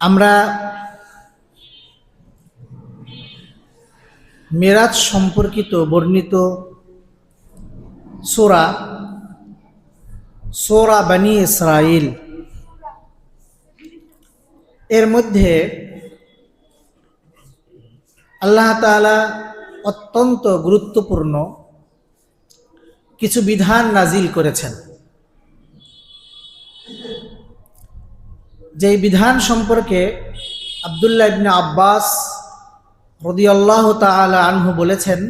আমরা মেরাজ সম্পর্কিত বর্ণিত সোরা সোরা বানি ইসরাইল এর মধ্যে আল্লাহ তাআলা অত্যন্ত গুরুত্বপূর্ণ কিছু বিধান নাজিল করেছেন। যেই বিধান সম্পর্কে আবদুল্লাহ ইবনে আব্বাস রদিয়াল্লাহ তাআলা আনহু বলেছেন,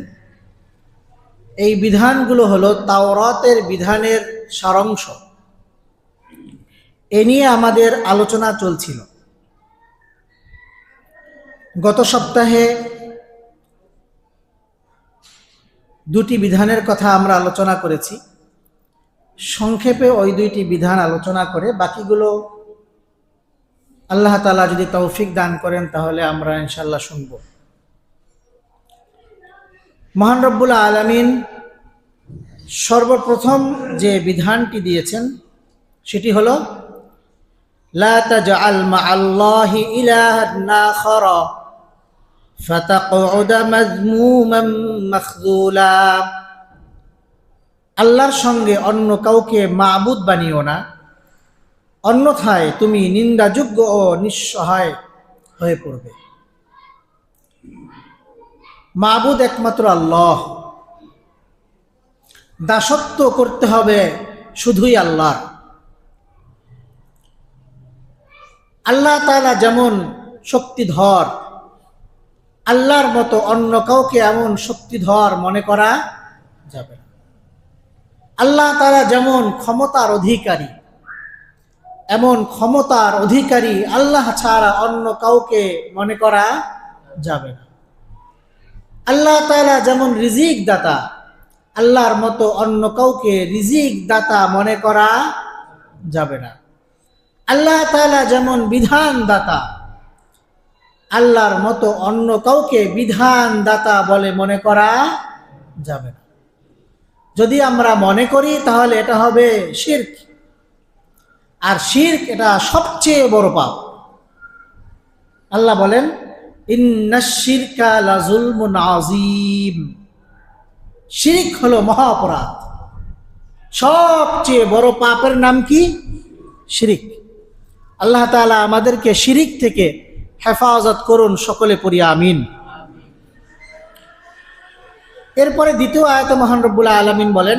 এই বিধানগুলো হলো তাওরাতের বিধানের সারাংশ। এ নিয়ে আমাদের আলোচনা চলছিল। গত সপ্তাহে দুটি বিধানের কথা আমরা আলোচনা করেছি। সংক্ষেপে ওই দুইটি বিধান আলোচনা করে বাকিগুলো আল্লাহ তালা যদি তৌফিক দান করেন, তাহলে আমরা ইনশাল্লাহ শুনব। মহান রব্বুল আলমিন সর্বপ্রথম যে বিধানটি দিয়েছেন, সেটি হলো আল্লাহর সঙ্গে অন্য কাউকে মাবুদ বানিও না। অন্যথায় তুমি নিন্দাযোগ্য ও নিঃসহায় হয়ে পড়বে। মাবুদ একমাত্র আল্লাহ। দাসত্ব করতে হবে শুধুই আল্লাহ। আল্লাহ তাআলা যেমন শক্তিধর, আল্লাহর মতো অন্য কাউকে এমন শক্তিধর মনে করা যাবে আল্লাহ তাআলা যেমন ক্ষমতার অধিকারী এমন ক্ষমতার অধিকারী আল্লাহ ছাড়া অন্য কাউকে মনে করা যাবে না। আল্লাহ তালা যেমন রিজিক দাতা, আল্লাহর মতো অন্য কাউকে রিজিক দাতা মনে করা যাবে না। আল্লাহ তালা যেমন বিধান দাতা, আল্লাহর মতো অন্য কাউকে বিধান দাতা বলে মনে করা যাবে না। যদি আমরা মনে করি, তাহলে এটা হবে শির্ক। আর শির্ক এটা সবচেয়ে বড় পাপ। আল্লাহ বলেন শিরিক হলো মহা অপরাধ। সবচেয়ে বড় পাপের নাম কি? শিরিক। আল্লাহ তাআলা আমাদেরকে শিরিক থেকে হেফাজত করুন, সকলে পড়ি আমিন। এরপরে দ্বিতীয় আয়ত মহান রব্বুল্লাহ আলমিন বলেন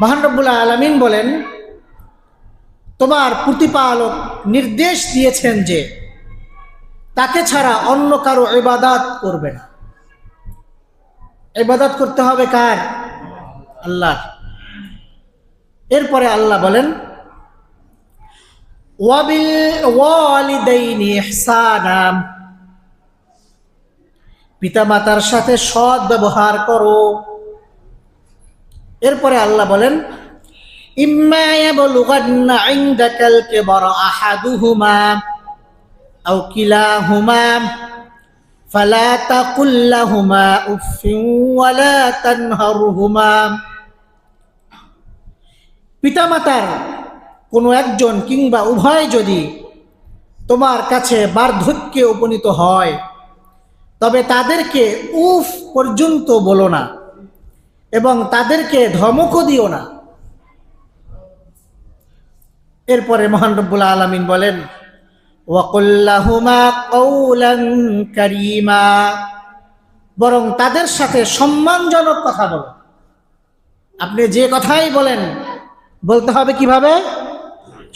মহান রব্বুল্লাহ আলমিন বলেন, তোমার প্রতিপালক নির্দেশ দিয়েছেন যে তাকে ছাড়া অন্য কারও ইবাদাত করবে না। ইবাদাত করতে হবে কার? আল্লাহ এরপরে আল্লাহ বলেন ইহসানা। পিতামাতার সাথে সৎ ব্যবহার করো। এরপরে আল্লাহ বলেন উফিন ওয়ালা তানহারহুমা। পিতামাতার কোনো একজন কিংবা উভয় যদি তোমার কাছে বার্ধক্যে উপনীত হয়, তবে তাদেরকে উফ পর্যন্ত বলো না। এবং তাদেরকে ধমকও দিও না। এরপরে মহান আলমিন বলেন ওয়াকুল্লাহুমা বরং তাদের সাথে সম্মানজনক কথা বলো। আপনি যে কথাই বলেন, বলতে হবে কীভাবে?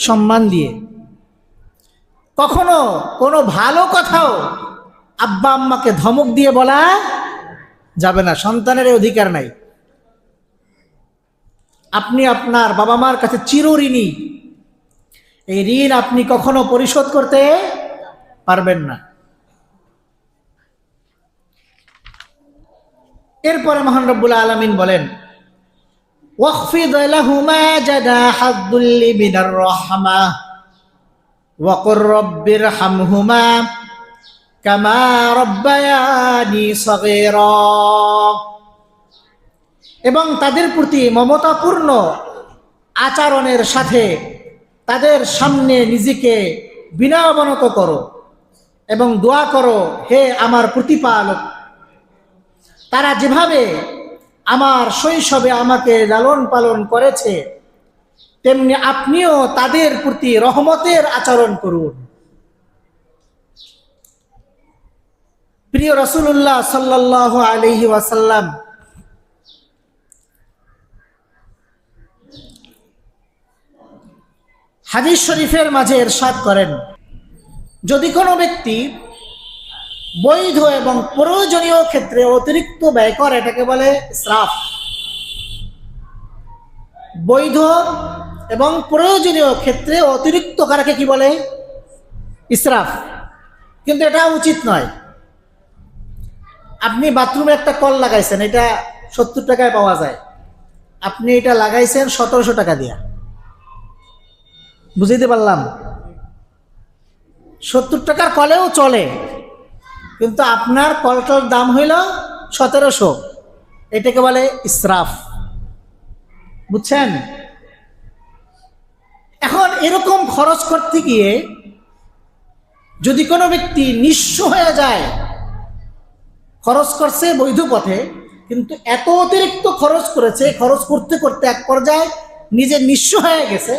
সম্মান দিয়ে। কখনো কোনো ভালো কথাও আব্বা আম্মাকে ধমক দিয়ে বলা যাবে না, সন্তানের অধিকার নাই। আপনি আপনার বাবা মার কাছে চিরঋণী এই ঋণ আপনি কখনো পরিশোধ করতে পারবেন না এরপরে মহান রব্বুল আলমিন বলেন واخفض لهما جناح الذل من الرحمة وقل رب ارحمهما كما ربياني صغيرا এবং তাদের প্রতি মমতাপূর্ণ আচরণের সাথে তাদের সামনে নিজেকে বিনয়বনত করো এবং দোয়া করো, হে আমার প্রতিপালক, তারা যেভাবে আমার শৈশবে আমাকে লালন পালন করেছে, তেমনি আপনিও তাদের প্রতি রহমতের আচরণ করুন। প্রিয় রসুল্লাহ সাল্লাহ আলহি ওয়াসাল্লাম হাদিস শরীফের মাঝে এরশাদ করেন। যদি কোনো ব্যক্তি বৈধ এবং প্রয়োজনীয় ক্ষেত্রে অতিরিক্ত ব্যয় করে, এটাকে বলে শ্রাফ বৈধ এবং প্রয়োজনীয় ক্ষেত্রে অতিরিক্ত করাকে কি বলে? ইসরাফ। কিন্তু এটা উচিত নয়। আপনি বাথরুমে একটা কল লাগাইছেন, এটা সত্তর টাকায় পাওয়া যায়। আপনি এটা লাগাইছেন সতেরোশো টাকা দিয়া। বুঝতে পারলাম? সত্তর টাকার কলেও চলে, কিন্তু আপনার কলটার দাম হইল সতেরোশো। এটাকে বলে ইসরাফ। বুঝছেন? এখন এরকম খরচ করতে গিয়ে যদি কোনো ব্যক্তি নিঃস্ব হয়ে যায়, খরচ করছে বৈধ পথে, কিন্তু এত অতিরিক্ত খরচ করেছে, খরচ করতে করতে এক পর্যায়ে নিজে নিঃস্ব হয়ে গেছে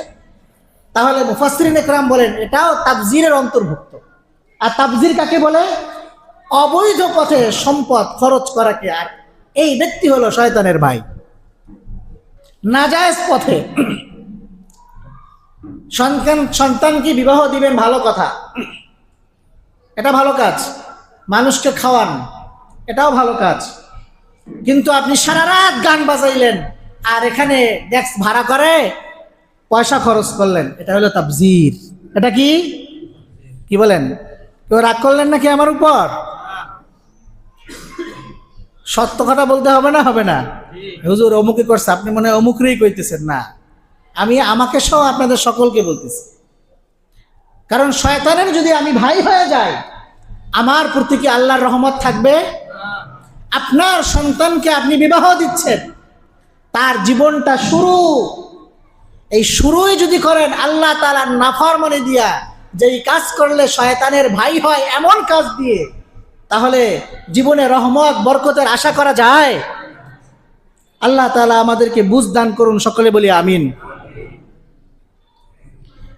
তাহলে মুফাসরিন একরাম বলেন, এটাও তাবজিরের অন্তর্ভুক্ত। আর তাবজির কাকে বলে? অবৈধ পথে সম্পদ খরচ করাকে। আর এই ব্যক্তি হলো শয়তানের ভাই। নাজায়জ পথে। সন্তান সন্তানকে বিবাহ দিবেন? ভালো কথা। এটা ভালো কাজ। মানুষকে খাওয়ান, এটাও ভালো কাজ। কিন্তু আপনি সারা রাত গান বাজাইলেন, আর এখানে ডেস্ক ভাড়া করে পয়সা খরচ করলেন, এটা হলো তাবজির। এটা কি? কি বলেন? কেউ রাগ করলেন নাকি আমার উপর? সত্য কথা বলতে হবে না হবে না? হুজুর অমুকে করছে, আপনি মনে অমুকরেই কইতেছেন, না। আমি আমাকে সহ আপনাদের সকলকে বলতেছি। কারণ শয়তানের যদি আমি ভাই হয়ে যাই, আমার প্রতি কি আল্লাহর রহমত থাকবে? আপনার সন্তানকে আপনি বিবাহ দিচ্ছেন, তার জীবনটা শুরু এই শুরুই যদি করেন আল্লাহ তালার নাফরমানি দিয়া যেই কাজ করলে শয়তানের ভাই হয় এমন কাজ দিয়ে তাহলে জীবনে রহমত বরকতের আশা করা যায় আল্লাহ তালা আমাদেরকে বুঝ দান করুন সকলে বলি আমিন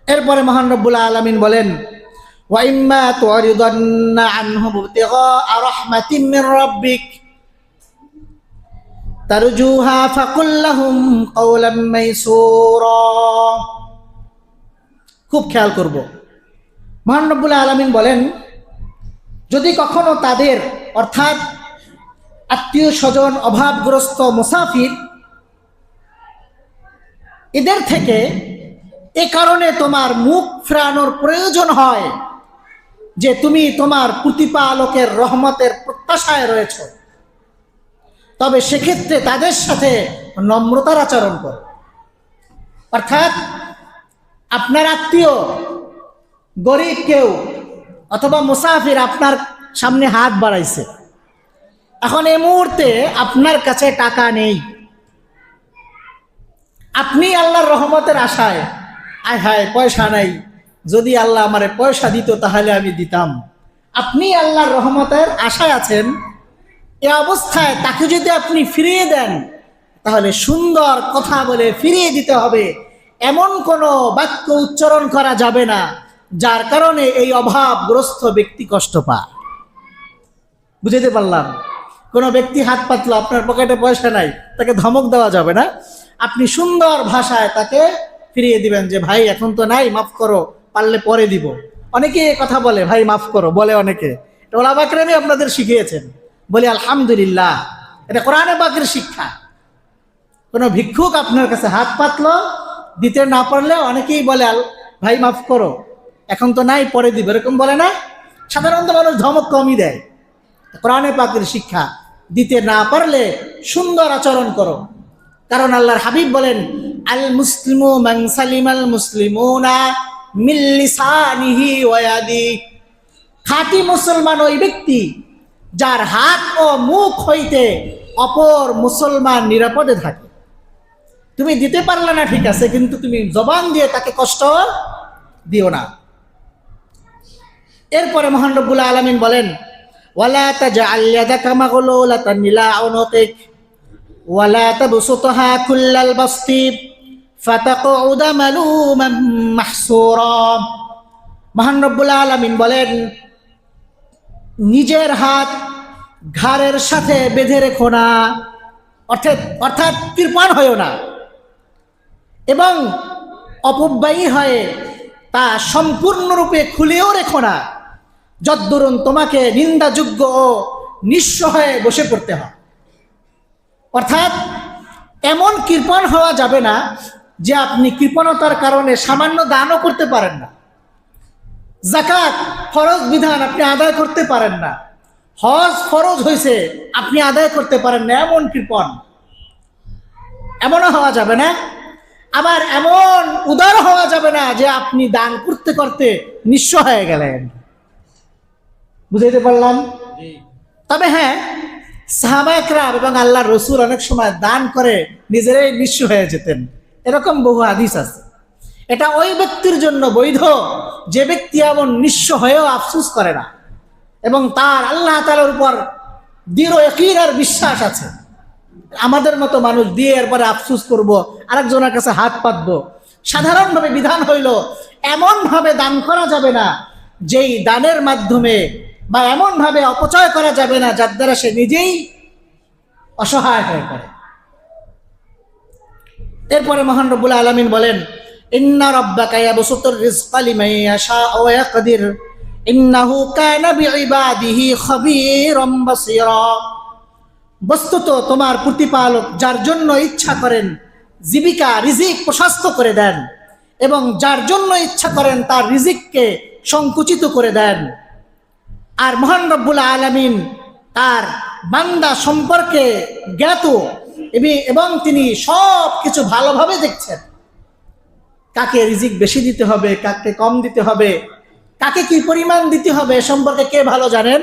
এরপরে মহান রব্বুল্লাহ আলমিন বলেন وَإِمَّا تُعْرِضَنَّ عَنْهُمُ ابْتِغَاءَ رَحْمَةٍ مِّن رَّبِّكَ তারজুহা ফাকুল্লাহুম খুব খেয়াল করব। মহানবুল আলমিন বলেন, যদি কখনো তাদের, অর্থাৎ আত্মীয় স্বজন, অভাবগ্রস্ত মুসাফির, এদের থেকে এ কারণে তোমার মুখ ফেরানোর প্রয়োজন হয় যে তুমি তোমার প্রতিপালকের রহমতের প্রত্যাশায় রয়েছে। তবে সেক্ষেত্রে তাদের সাথে নম্রতার আচরণ করো। অর্থাৎ আপনার আত্মীয়, গরিব কেউ অথবা মুসাফির আপনার সামনে হাত বাড়াইছে। এখন এই মুহূর্তে আপনার কাছে টাকা নেই। আপনি আল্লাহর রহমতের আশায় আয় হায়, পয়সা নাই। যদি আল্লাহ আমারে পয়সা দিত তাহলে আমি দিতাম। আপনি আল্লাহর রহমতের আশায় আছেন এ অবস্থায় তাকে যদি আপনি ফিরিয়ে দেন, তাহলে সুন্দর কথা বলে ফিরিয়ে দিতে হবে। এমন কোনো বাক্য উচ্চারণ করা যাবে না, যার কারণে এই অভাবগ্রস্ত ব্যক্তি কষ্ট পায়। বুঝতে পারলাম? কোনো ব্যক্তি হাত পাতলো, আপনার পকেটে পয়সা নাই, তাকে ধমক দেওয়া যাবে না। আপনি সুন্দর ভাষায় তাকে ফিরিয়ে দিবেন যে, ভাই, এখন তো নাই, মাফ করো, পারলে পরে দিব। অনেকে কথা বলে, ভাই, মাফ করো, বলে অনেকে। ওলা বাকরামই আপনাদের শিখিয়েছেন। বলি, আলহামদুলিল্লাহ। এটা কোরআনে বাকের শিক্ষা। কোনো ভিক্ষুক আপনার কাছে হাত পাতল, দিতে না পারলে অনেকেই বলে, আল, ভাই, মাফ করো। এখন তো নাই, পরে দিব। এরকম বলে না। সাধারণত মানুষ ধমক কমই দেয়। কোরআনে পাকের শিক্ষা, দিতে না পারলে সুন্দর আচরণ করো। কারণ আল্লাহর হাবিব বলেন আল মুসলিমু মান সালিমাল মুসলিমুনা মিন লিসানিহি ওয়া ইয়াদি। খাঁটি মুসলমান ওই ব্যক্তি যার হাত ও মুখ হইতে অপর মুসলমান নিরাপদে থাকে। তুমি দিতে পারলে না, ঠিক আছে, কিন্তু তুমি জবান দিয়ে তাকে কষ্ট দিও না। এরপরে মহান রব্বুল আলমিন বলেন, ওয়ালা ইলা উনুকিক ওয়ালা তাবসুতহা কুল্লাল বাসতি, ফাতাকউদা মালুমান মাহসুরা। মহান আলমিন বলেন নিজের হাত ঘাড়ের সাথে বেঁধে রেখো না। অর্থাৎ অর্থাৎ কৃপণ হয়েও না। এবং অপব্যয়ী হয়ে তা সম্পূর্ণরূপে খুলেও রেখো না। যদ্দুরুন তোমাকে নিন্দাযোগ্য ও নিঃস্ব হয়ে বসে পড়তে হয়। অর্থাৎ এমন কৃপণ হওয়া যাবে না যে আপনি কৃপণতার কারণে সামান্য দানও করতে পারেন না। জাকাত ফরজ বিধান আপনি আদায় করতে পারেন না। হজ ফরজ হয়েছে আপনি আদায় করতে পারেন না এমন কৃপণ। এমনও হওয়া যাবে না। আবার এমন উদার হওয়া যাবে না যে আপনি দান করতে করতে নিঃস্ব হয়ে গেলেন। বুঝাইতে পারলাম? তবে হ্যাঁ সাহাবায়করাম এবং আল্লাহ রসুল অনেক সময় দান করে নিজেরাই নিঃস্ব হয়ে যেতেন। এরকম বহু হাদিস আছে। এটা ওই ব্যক্তির জন্য বৈধ যে ব্যক্তি এমন নিঃস্ব হয়েও আফসুস করে না, এবং তার আল্লাহ তালার উপর দৃঢ় একই আর বিশ্বাস আছে, আমাদের মতো মানুষ দিয়ে এরপরে আফসুস করব, আরেকজনের কাছে হাত পাতবো। সাধারণভাবে বিধান হইল, এমনভাবে দান করা যাবে না, যেই দানের মাধ্যমে বা এমনভাবে অপচয় করা যাবে না, যার দ্বারা সে নিজেই অসহায় হয়ে পড়ে। এরপরে মহান রব্বুল আলমিন বলেন ইন্না রব্বাকা ইয়াবসুতুর রিজকা লিমান ইয়াশাউ ওয়া ইয়াকদির। ইন্নাহু কানা বিইবাদিহি খাবীরাম বাসীরা। বস্তুত তোমার প্রতিপালক যার জন্য ইচ্ছা করেন, জীবিকা, রিজিক প্রশস্ত করে দেন এবং যার জন্য ইচ্ছা করেন তার রিজিককে সংকুচিত করে দেন। আর মহান রব্বুল আলমিন তার বান্দা সম্পর্কে জ্ঞাত এবং তিনি সব কিছু ভালোভাবে দেখছেন। কাকে রিজিক বেশি দিতে হবে, কাকে কম দিতে হবে, কাকে কি পরিমাণ দিতে হবে সম্পর্কে কে ভালো জানেন?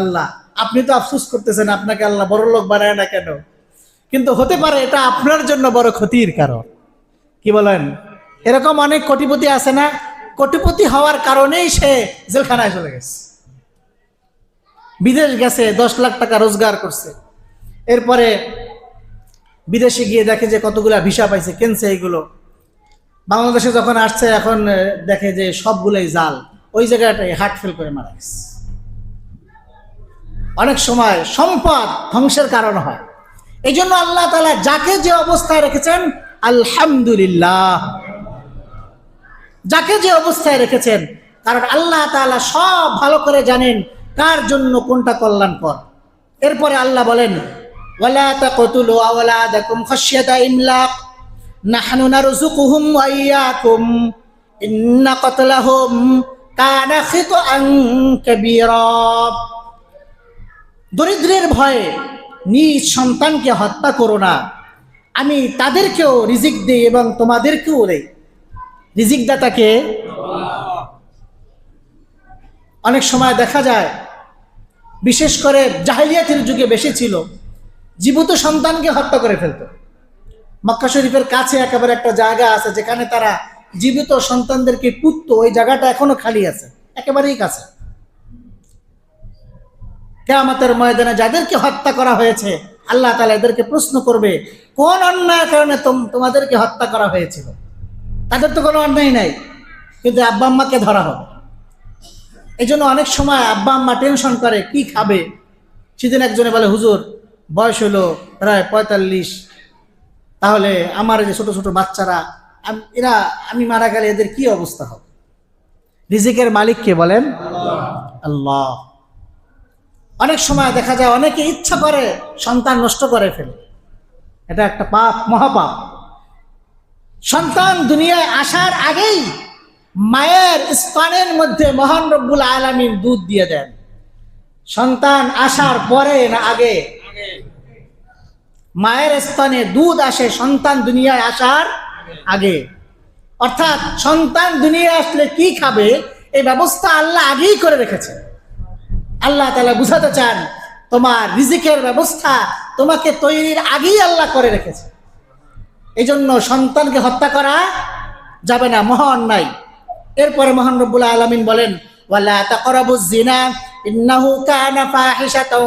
আল্লাহ। আপনি তো আফসুস করতেছেন, আপনাকে আল্লাহ বড় লোক বানায় না কেন? কিন্তু হতে পারে এটা আপনার জন্য বড় ক্ষতির কারণ। কি বলেন? এরকম অনেক কোটিপতি আছে না? কোটিপতি হওয়ার কারণেই সে জেলখানায় চলে গেছে। বিদেশ গেছে, দশ লাখ টাকা রোজগার করছে। এরপরে বিদেশে গিয়ে দেখে যে কতগুলা ভিসা পাইছে, কেনছে এইগুলো বাংলাদেশে যখন আসছে, এখন দেখে যে সবগুলোই জাল, ওই জায়গাটাই হার্ট ফেল করে মারা গেছে। অনেক সময় সম্পদ ধ্বংসের কারণ হয়। এই জন্য আল্লাহ তালা যাকে যে অবস্থায় রেখেছেন, আলহামদুলিল্লাহ। যাকে যে অবস্থায় রেখেছেন, কারণ আল্লাহ তাআলা সব ভালো করে জানেন কার জন্য কোনটা কল্যাণকর। এরপরে আল্লাহ বলেন, ওয়ালা তাকতুলু আওলাদাকুম খাশিয়াতা ইমলাক। নাহনু নারযুকুহুম ওয়া ইন্না কাতলাহুম কানা খিতআন কাবীরা। দরিদ্রের ভয়ে নিজ সন্তানকে হত্যা করো না। আমি তাদেরকেও রিজিক দিই এবং তোমাদেরকেও দেই। রিজিক দাতাকে অনেক সময় দেখা যায়, বিশেষ করে জাহিলিয়াতের যুগে বেশি ছিল, জীবিত সন্তানকে হত্যা করে ফেলতো। মক্কা শরীফের কাছে একেবারে একটা জায়গা আছে যেখানে তারা জীবিত সন্তানদেরকে পুতত। ওই জায়গাটা এখনও খালি আছে, একেবারেই কাছে। কেয়ামতের ময়দানে যাদেরকে হত্যা করা হয়েছে, আল্লাহ তালা এদেরকে প্রশ্ন করবে, কোন অন্যায়ের কারণে তোম- তোমাদেরকে হত্যা করা হয়েছিল? তাদের তো কোনো অন্যায় নাই, কিন্তু আব্বা আম্মাকে ধরা হবে। এই জন্য অনেক সময় আব্বা আম্মা টেনশন করে, কি খাবে? সেদিন একজনে বলে, হুজুর, বয়স হলো প্রায় পঁয়তাল্লিশ তাহলে আমার যে ছোট ছোট বাচ্চারা এরা, আমি মারা গেলে এদের কি অবস্থা হবে? রিজিকের মালিক কে বলেন? আল্লাহ। অনেক সময় দেখা যায় অনেকে ইচ্ছা করে, সন্তান নষ্ট করে ফেলে। এটা একটা পাপ, মহাপাপ। সন্তান দুনিয়ায় আসার আগেই মায়ের স্তনের মধ্যে মহান রব্বুল আলামিন দুধ দিয়ে দেন। সন্তান আসার পরে না আগে? মায়ের স্থানে দুধ আসে, সন্তান দুনিয়ায় আসার আগে। অর্থাৎ সন্তান দুনিয়ায় আসলে কি খাবে, এই ব্যবস্থা আল্লাহ আগেই করে রেখেছে। আল্লাহ তালা বুঝাতে চান, তোমার রিজিকের ব্যবস্থা তোমাকে তৈরির আগেই আল্লাহ করে রেখেছে। এই জন্য সন্তানকে হত্যা করা যাবে না, মহা অন্যায়। এরপরে মহান রব্বুল আলমিন বলেন, ওয়ালা তাকরাবুজ জিনা, ইন্নাহু কানা ফাহিশাতাও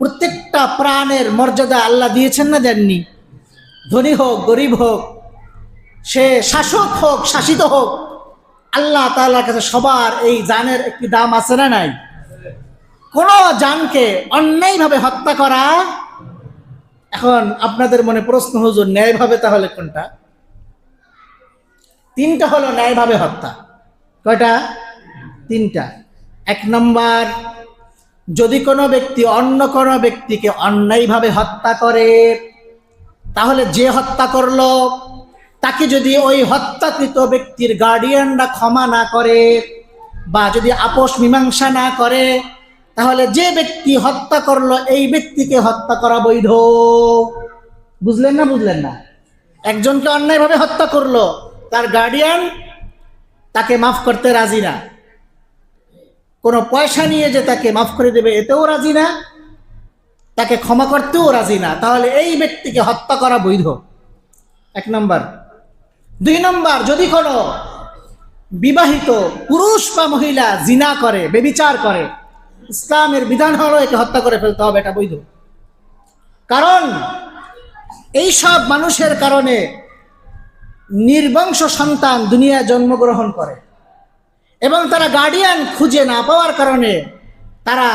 প্রত্যেকটা প্রাণের মর্যাদা আল্লাহ দিয়েছেন না দেননি? ধনী হোক, গরিব হোক, সে শাসক হোক, শাসিত হোক, আল্লাহ তাআলার কাছে সবার এই জানের একটি দাম আছে না নাই? কোন জানকে অন্যায়ভাবে হত্যা করা? এখন আপনাদের মনে প্রশ্ন, হুজুর, ন্যায়ভাবে তাহলে কোনটা? তিনটা হলো ন্যায়ভাবে হত্যা। কয়টা? তিনটা। এক নম্বর যদি কোনো ব্যক্তি অন্য কোনো ব্যক্তিকে অন্যায়ভাবে হত্যা করে, তাহলে যে হত্যা করল, তাকে যদি ওই হত্যাকৃত ব্যক্তির গার্ডিয়ানরা ক্ষমা না করে বা যদি আপোষ মীমাংসা না করে, তাহলে যে ব্যক্তি হত্যা করল, এই ব্যক্তিকে হত্যা করা বৈধ। বুঝলেন না বুঝলেন না? একজনকে অন্যায়ভাবে হত্যা করল, তার গার্ডিয়ান তাকে মাফ করতে রাজি না। কোনো পয়সা নিয়ে যে তাকে মাফ করে দেবে, এতেও রাজি না। তাকে ক্ষমা করতেও রাজি না। তাহলে এই ব্যক্তিকে হত্যা করা বৈধ। এক নম্বর। দুই নম্বর, যদি কোনো বিবাহিত পুরুষ বা মহিলা জিনা করে, বেবিচার করে, ইসলামের বিধান হলো একে হত্যা করে ফেলতে হবে, এটা বৈধ। কারণ এই সব মানুষের কারণে নির্বংশ সন্তান দুনিয়ায় জন্মগ্রহণ করে। এবং তারা গার্ডিয়ান খুঁজে না পাওয়ার কারণে তারা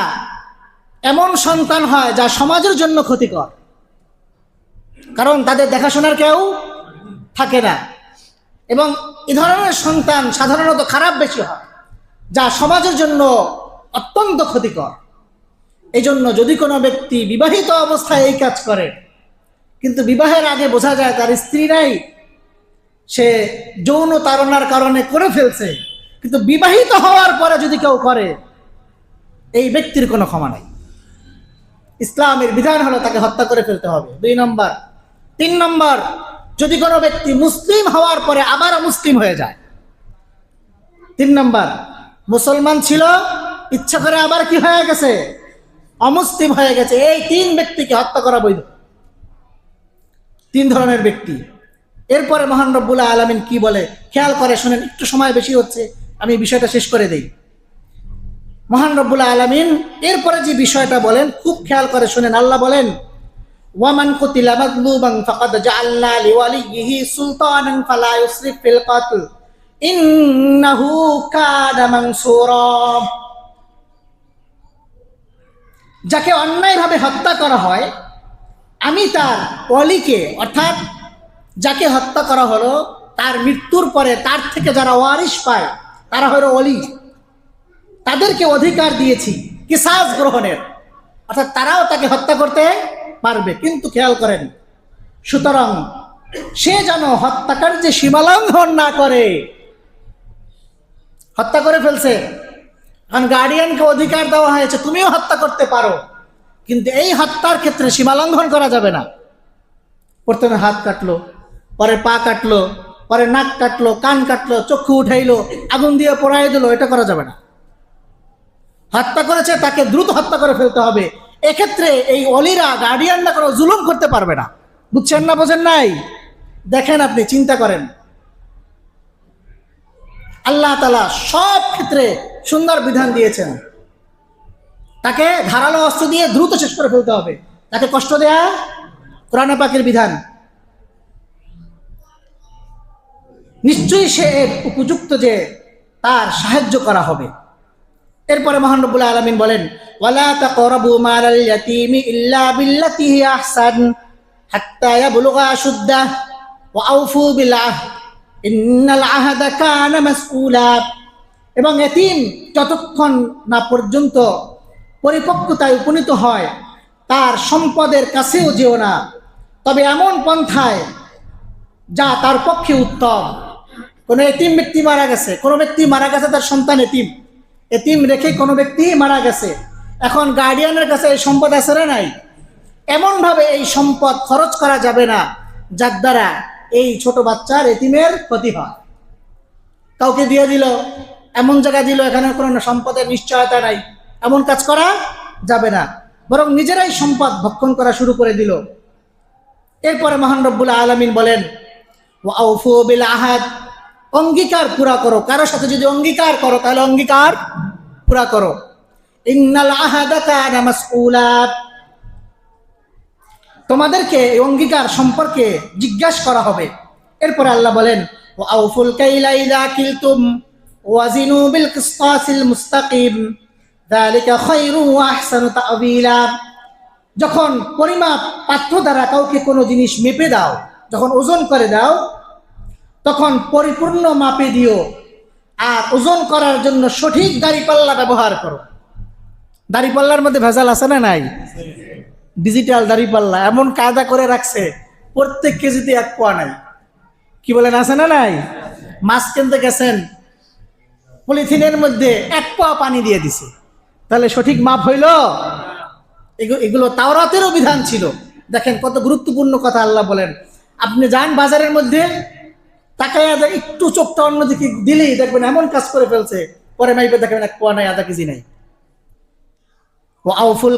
এমন সন্তান হয় যা সমাজের জন্য ক্ষতিকর। কারণ তাদের দেখাশোনার কেউ থাকে না। এবং এ ধরনের সন্তান সাধারণত খারাপ বেশি হয়, যা সমাজের জন্য অত্যন্ত ক্ষতিকর। এই জন্য যদি কোনো ব্যক্তি বিবাহিত অবস্থায় এই কাজ করে, কিন্তু বিবাহের আগে বোঝা যায় তার স্ত্রী নাই সে যৌন তাড়নার কারণে করে ফেলছে। কিন্তু বিবাহিত হওয়ার পরে যদি কেউ করে, এই ব্যক্তির কোনো ক্ষমা নাই। ইসলামের বিধান হলো তাকে হত্যা করে ফেলতে হবে। দুই নম্বর। তিন নম্বর, যদি কোনো ব্যক্তি মুসলিম হওয়ার পরে আবারও মুসলিম হয়ে যায়। তিন নম্বর, মুসলমান ছিল, ইচ্ছা করে আবার কি হয়ে গেছে? অমুসলিম হয়ে গেছে। এই তিন ব্যক্তিকে হত্যা করা বৈধ। তিন ধরনের ব্যক্তি। এরপরে মহান রব্বুল্লাহ আলমিন কি বলে? খেয়াল করে শোনেন, একটু সময় বেশি হচ্ছে। আমি বিষয়টা শেষ করে দেই। মহান রব্বুল্লাহ আলমিন এরপরে যে বিষয়টা বলেন, খুব খেয়াল করে শোনেন। আল্লাহ বলেন, ওয়ামান কুতিলা মানসুরা। যাকে অন্যায়ভাবে হত্যা করা হয়, আমি তার অলিকে, অর্থাৎ যাকে হত্যা করা হলো, তার মৃত্যুর পরে তার থেকে যারা ওয়ারিশ পায় তারা হলো অলি। তাদেরকে অধিকার দিয়েছি, কিসাস গ্রহণের। অর্থাৎ তারাও তাকে হত্যা করতে পারবে, কিন্তু খেয়াল করেন। সুতরাং সে যেন হত্যাকার্যে সীমালঙ্ঘন না করে, হত্যা করে ফেলছে। কারণ গার্ডিয়ানকে অধিকার দেওয়া হয়েছে, তুমিও হত্যা করতে পারো। কিন্তু এই হত্যার ক্ষেত্রে সীমালঙ্ঘন করা যাবে না। প্রথমে হাত কাটলো, পরে পা কাটলো পরে নাক কাটলো, কান কাটলো, চক্ষু উঠাইলো, আগুন দিয়ে পোড়াই দিল, এটা করা যাবে না। হত্যা করেছে, তাকে দ্রুত হত্যা করে ফেলতে হবে। এক্ষেত্রে এই অলিরা গার্ডিয়ানরা কোনো জুলুম করতে পারবে না। বুঝছেন না, বোঝেন নাই? দেখেন আপনি, চিন্তা করেন। আল্লাহ তালা সব ক্ষেত্রে সুন্দর বিধান দিয়েছেন। তাকে ধারালো অস্ত্র দিয়ে দ্রুত শেষ করে ফেলতে হবে। তাকে কষ্ট দেয়া, কোরআন পাকের বিধান। নিশ্চয়ই সে এর উপযুক্ত যে তার সাহায্য করা হবে। এরপরে মহান রব্বুল আলামিন বলেন ইল্লা এবং এতিম যতক্ষণ না পর্যন্ত পরিপক্কতায় উপনীত হয়, তার সম্পদের কাছেও যেও না। তবে এমন পন্থায় যা তার পক্ষে উত্তম। কোনো এতিম ব্যক্তি মারা গেছে, কোনো ব্যক্তি মারা গেছে তার সন্তান এতিম। এতিম রেখে কোনো ব্যক্তি মারা গেছে। এখন গার্ডিয়ানের কাছে এই সম্পদ আছে না নাই? এমনভাবে এই সম্পদ খরচ করা যাবে না, যার দ্বারা এই ছোট বাচ্চার এতিমের ক্ষতি হয়। কাউকে দিয়ে দিল, এমন জায়গা দিল, এখানে কোনো সম্পদের নিশ্চয়তা নাই, এমন কাজ করা যাবে না। বরং নিজেরাই সম্পদ ভক্ষণ করা শুরু করে দিল। এরপরে মহান রব্বুল আলমিন বলেন ও আউফু বিল আহাদ অঙ্গীকার পুরা করো। কারোর সাথে যদি অঙ্গীকার করো, তাহলে অঙ্গীকার পুরা করো। তোমাদেরকে অঙ্গীকার সম্পর্কে জিজ্ঞাসা করা হবে। এরপরে আল্লাহ বলেন যখন পরিমাপ পাত্র দ্বারা কাউকে কোনো জিনিস মেপে দাও, যখন ওজন করে দাও তখন পরিপূর্ণ মাপে দিও। আর ওজন করার জন্য সঠিক দাড়িপাল্লা ব্যবহার করো। দাড়িপাল্লার মধ্যে ভেজাল আছে না নাই? ডিজিটাল দাড়িপাল্লা, এমন কায়দা করে রাখছে, প্রত্যেক কেজিতে এক পোয়া নাই। কি বলেন, আছে না নাই? মাছ কিনতে গেছেন, পলিথিনের মধ্যে এক পোয়া পানি দিয়ে দিছে। তাহলে সঠিক মাপ হইল? এগু- এগুলো তাওরাতেরও বিধান ছিল। দেখেন কত গুরুত্বপূর্ণ কথা আল্লাহ বলেন। আপনি যান বাজারের মধ্যে তাকায় আদা একটু চোখটা অন্যদিকে দিলেই দেখবেন এমন কাজ করে ফেলছে। পরে মাইপে দেখবেন এক পোয়া নাই, আধা কেজি নাই। ও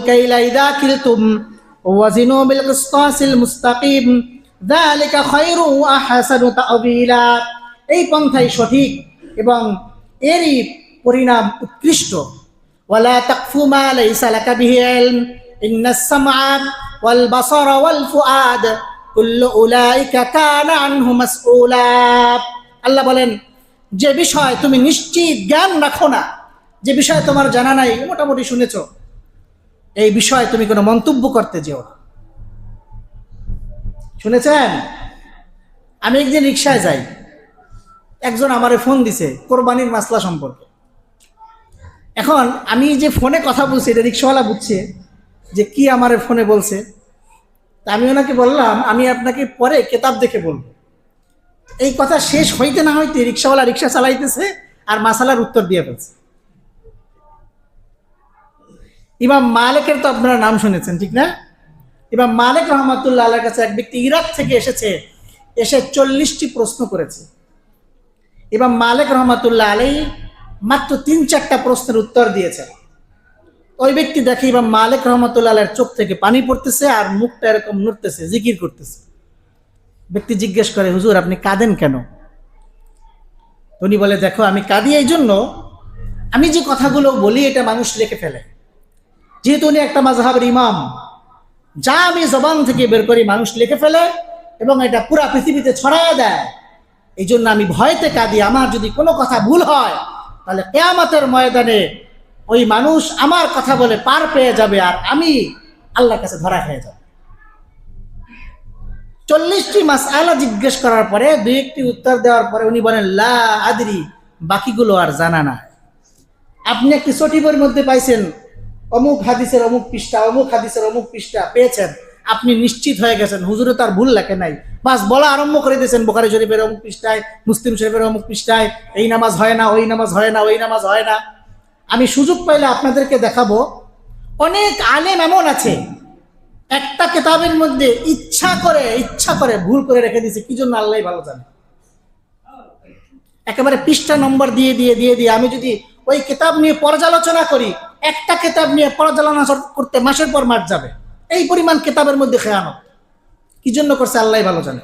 কাইলা ইদা কিলতুম, ওয়াজিনু বিল কিসতাসিল মুস্তাকিম, যালিকা খায়রু ওয়া আহসানু তাআবিলা এই পন্থাই সঠিক এবং এরই পরিণাম উৎকৃষ্ট। ওয়ালা তাকফু মা লাইসা লাকা বিহি ইলম ইন্নাস সামআ ওয়াল বাসারা ওয়াল ফুআদ আল্লাহ বলেন, যে বিষয় তুমি নিশ্চিত জ্ঞান রাখো না, যে বিষয় তোমার জানা নাই, মোটামুটি শুনেছো, এই বিষয়ে তুমি কোনো মন্তব্য করতে যেও না। শুনেছেন? আমি একদিন রিক্সায় যাই, একজন আমারে ফোন দিছে কোরবানির মাসলা সম্পর্কে। এখন আমি যে ফোনে কথা বলছি, এটা রিক্সাওয়ালা বুঝছে যে কি আমার ফোনে বলছে। আমি ওনাকে বললাম, আমি আপনাকে পরে কেতাব দেখে বলব। এই কথা শেষ হইতে না হইতে রিক্সাওয়ালা রিক্সা চালাইতেছে আর মাসালার উত্তর দিয়ে ফেলছে। ইমাম মালিকের তো আপনারা নাম শুনেছেন, ঠিক না? ইমাম মালিক রহমতুল্লাহ আল্লাহর কাছে এক ব্যক্তি ইরাক থেকে এসেছে, এসে চল্লিশটি প্রশ্ন করেছে। ইমাম মালিক রহমতুল্লাহ আলাই মাত্র তিন চারটা প্রশ্নের উত্তর দিয়েছে ওই ব্যক্তি দেখে ইমাম মালিক রহমতুল্লাহ আলাইয়ের চোখ থেকে পানি পড়তেছে আর মুখটা এরকম নড়তেছে, জিকির করতেছে। ব্যক্তি জিজ্ঞেস করে, হুজুর, আপনি কাঁদেন কেন? উনি বলে, দেখো, আমি কাঁদি এই জন্য আমি যে কথাগুলো বলি, এটা মানুষ রেখে ফেলে। যেহেতু উনি একটা মাঝহাবের ইমাম, যা আমি জবান থেকে বের করি, মানুষ লিখে ফেলে এবং এটা পুরা পৃথিবীতে ছড়ায় দেয়। এই জন্য আমি ভয়তে কাঁদি। আমার যদি কোনো কথা ভুল হয়, তাহলে কেয়ামতের ময়দানে ওই মানুষ আমার কথা বলে পার পেয়ে যাবে আর আমি আল্লাহর কাছে ধরা খেয়ে যাব। চল্লিশটি মাস আলা জিজ্ঞেস করার পরে দুই একটি উত্তর দেওয়ার পরে উনি বলেন, লা আদরি, বাকিগুলো আর জানা না আপনি একটি সটি মধ্যে পাইছেন, অমুক হাদিসের অমুক পৃষ্ঠা, অমুক হাদিসের অমুক পৃষ্ঠা পেয়েছেন। আপনি নিশ্চিত হয়ে গেছেন, হুজুরে তার ভুল লেখে নাই। বাস বলা আরম্ভ করে দিয়েছেন, বোখারি শরীফের অমুক পৃষ্ঠায়, মুসলিম শরীফের অমুক পৃষ্ঠায়, এই নামাজ হয় না, ওই নামাজ হয় না, ওই নামাজ হয় না। আমি সুযোগ পাইলে আপনাদেরকে দেখাবো। অনেক আলেম এমন আছে, একটা কেতাবের মধ্যে ইচ্ছা করে ইচ্ছা করে ভুল করে রেখে দিয়েছে, কি জন্য আল্লাহ ভালো জানে? একেবারে পৃষ্ঠা নম্বর দিয়ে দিয়ে দিয়ে দিয়ে আমি যদি ওই কেতাব নিয়ে পর্যালোচনা করি, একটা কেতাব নিয়ে পর্যালোচনা করতে মাসের পর মাস যাবে, এই পরিমাণ কেতাবের মধ্যে খেয়ানো কি জন্য করছে? আল্লাহ ভালো জানে।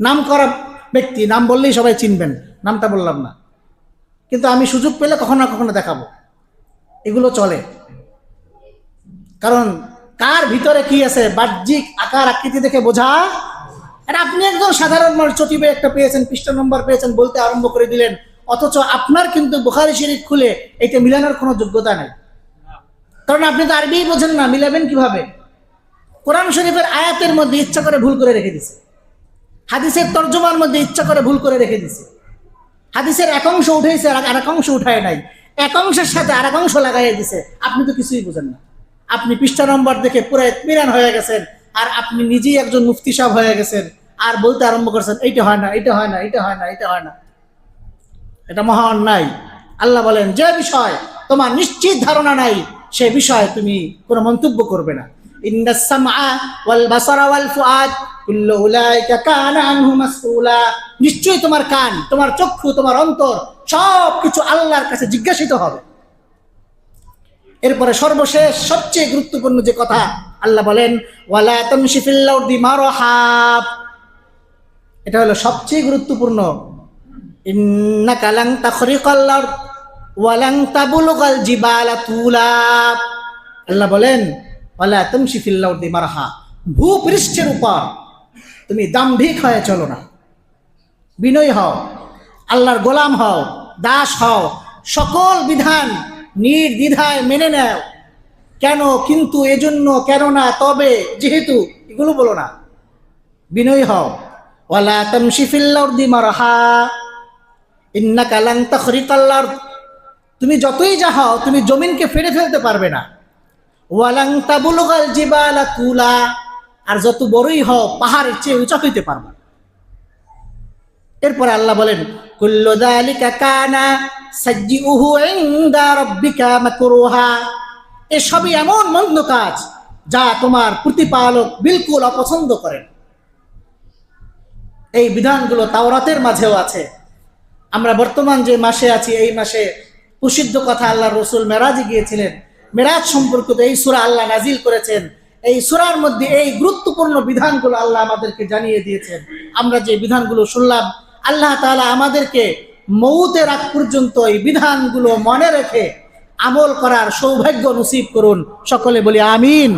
নাম করা ব্যক্তি, নাম বললেই সবাই চিনবেন, নামটা বললাম না। কিন্তু আমি সুযোগ পেলে কখনো না কখনো দেখাবো। এগুলো চলে। কারণ কার ভিতরে কি আছে? বাহ্যিক আকার আকৃতি দেখে বোঝা। আর আপনি একজন সাধারণ মানুষ চটিবে একটা পেয়েছেন পৃষ্ঠা নম্বর পেয়েছেন, বলতে আরম্ভ করে দিলেন। অথচ আপনার কিন্তু বুখারি শরীফ খুলে এটা মিলানোর কোনো যোগ্যতা নেই। কারণ আপনি তো আরবিই বোঝেন না, মিলাবেন কীভাবে? কোরআন শরীফের আয়াতের মধ্যে ইচ্ছা করে ভুল করে রেখে দিছে। হাদিসের তর্জমার মধ্যে ইচ্ছা করে ভুল করে রেখে দিছে। হাদিসের এক অংশ উঠেছে আর এক অংশ উঠায় নাই। এক অংশের সাথে আর এক অংশ লাগাইয়ে দিছে। আপনি তো কিছুই বোঝেন না। আপনি পৃষ্ঠা নম্বর দেখে পুরো এতমিরান হয়ে গেছেন আর আপনি নিজেই একজন মুফতি সাহেব হয়ে গেছেন আর বলতে আরম্ভ করছেন, এইটা হয় না এটা হয় না এটা হয় না এটা হয় না। এটা মহা অন্যায় আল্লাহ বলেন, যে বিষয় তোমার নিশ্চিত ধারণা নাই, সে বিষয়ে তুমি কোনো মন্তব্য করবে না। সামআ ওয়াল আনহু নিশ্চয়ই তোমার কান, তোমার চক্ষু, তোমার অন্তর সব কিছু আল্লাহর কাছে জিজ্ঞাসিত হবে। এরপরে সর্বশেষ, সবচেয়ে গুরুত্বপূর্ণ যে কথা আল্লাহ বলেন, ওয়ালা এটা হলো সবচেয়ে গুরুত্বপূর্ণ। জিবালা আল্লাহ বলেন ওয়ালা তামশি ফিল আরদি মারহা, ভূপৃষ্ঠের উপর। তুমি দাম্ভিক হয়ে চলো না। বিনয় হও, আল্লাহর গোলাম হও, দাস হও, সকল বিধান নির্দ্বিধায় মেনে নেও। কেন, কিন্তু এজন্য, কেন না, তবে যেহেতু, এগুলো বলো না। বিনয় হও ওয়ালা তামশি ফিল আরদি মারহা, ইন্নাকা লাং তাখরিকাল তুমি যতই যা হও, তুমি জমিনকে ফেড়ে ফেলতে পারবে না। ওয়ালাং তাবুলগাল জিবালা তুলা আর যত বড়ই হও, পাহাড়ের চেয়ে উঁচা হইতে পারবে। এরপরে আল্লাহ বলেন, কুল্লু যালিকা কানা সাজ্জিউহু ইনদা রাব্বিকা মাকরুহা। এসবই এমন মন্দ কাজ যা তোমার প্রতিপালক বিলকুল অপছন্দ করেন। এই বিধানগুলো তাওরাতের মাঝেও আছে। আমরা বর্তমান যে মাসে আছি, এই মাসে প্রসিদ্ধ কথা আল্লাহ রসুল মেরাজে গিয়েছিলেন। মেরাজ সম্পর্কিত এই সুরা আল্লাহ নাজিল করেছেন। এই সুরার মধ্যে এই গুরুত্বপূর্ণ বিধানগুলো আল্লাহ আমাদেরকে জানিয়ে দিয়েছেন। আমরা যে বিধানগুলো শুনলাম, আল্লাহ তালা আমাদেরকে মৌতের আগ পর্যন্ত এই বিধানগুলো মনে রেখে আমল করার সৌভাগ্য নসিব করুন। সকলে বলি আমিন।